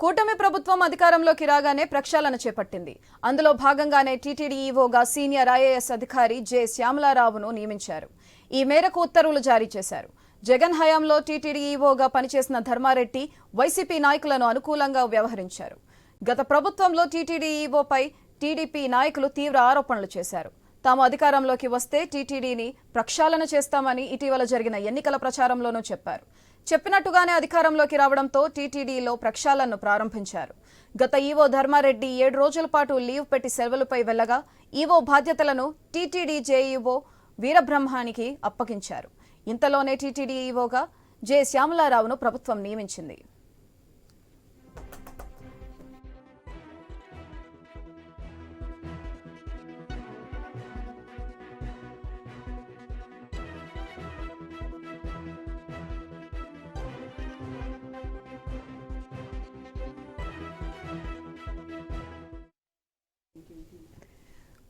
కూటమి ప్రభుత్వం అధికారంలోకి రాగానే ప్రక్షాళన చేపట్టింది. అందులో భాగంగానే టీటీడీ ఈవోగా సీనియర్ ఐఏఎస్ అధికారి జె శ్యామలారావును నియమించారు. ఈ మేరకు ఉత్తర్వులు జారీ చేశారు. జగన్ హయాంలో టీటీడీ ఈవోగా పనిచేసిన ధర్మారెడ్డి వైసీపీ నాయకులను అనుకూలంగా వ్యవహరించారు. గత ప్రభుత్వంలో టీటీడీ ఈవోపై టీడీపీ నాయకులు తీవ్ర ఆరోపణలు చేశారు. తాము అధికారంలోకి వస్తే టీటీడీని ప్రక్షాళన చేస్తామని ఇటీవల జరిగిన ఎన్నికల ప్రచారంలోనూ చెప్పారు. చెప్పినట్టుగానే అధికారంలోకి రావడంతో టీటీడీలో ప్రక్షాళనను ప్రారంభించారు. గత ఈవో ధర్మారెడ్డి ఏడు రోజుల పాటు లీవ్ పెట్టి సెలవులపై వెళ్ళగా ఈవో బాధ్యతలను టీటీడీ జేఈఓ వీరబ్రహ్మానికి అప్పగించారు. ఇంతలోనే టీటీడీ ఈవోగా జె శ్యామలారావును ప్రభుత్వం నియమించింది.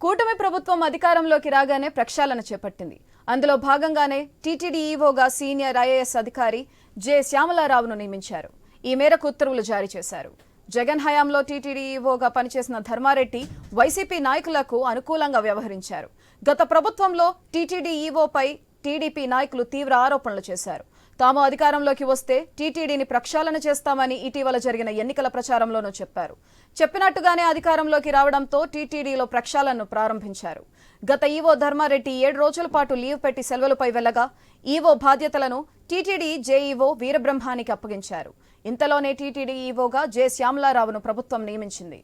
కూటమి ప్రభుత్వం అధికారంలోకి రాగానే ప్రక్షాళన చేపట్టింది. అందులో భాగంగానే టీటీడీ ఈవోగా సీనియర్ ఐఏఎస్ అధికారి జె శ్యామలారావును నియమించారు. ఈ మేరకు ఉత్తర్వులు జారీ చేశారు. జగన్ హయాంలో టీటీడీ ఈవోగా పనిచేసిన ధర్మారెడ్డి వైసీపీ నాయకులకు అనుకూలంగా వ్యవహరించారు. గత ప్రభుత్వంలో టీటీడీ ఈవోపై టీడీపీ నాయకులు తీవ్ర ఆరోపణలు చేశారు. తాము అధికారంలోకి వస్తే టీటీడీని ప్రక్షాళన చేస్తామని ఇటీవల జరిగిన ఎన్నికల ప్రచారంలోనూ చెప్పారు. చెప్పినట్టుగానే అధికారంలోకి రావడంతో టీటీడీలో ప్రక్షాళనను ప్రారంభించారు. గత ఈవో ధర్మారెడ్డి ఏడు రోజుల పాటు లీవ్ పెట్టి సెలవులపై వెళ్ళగా ఈవో బాధ్యతలను టీటీడీ జేఈఓ వీరబ్రహ్మానికి అప్పగించారు. ఇంతలోనే టీటీడీ ఈవోగా జె శ్యామలారావును ప్రభుత్వం నియమించింది.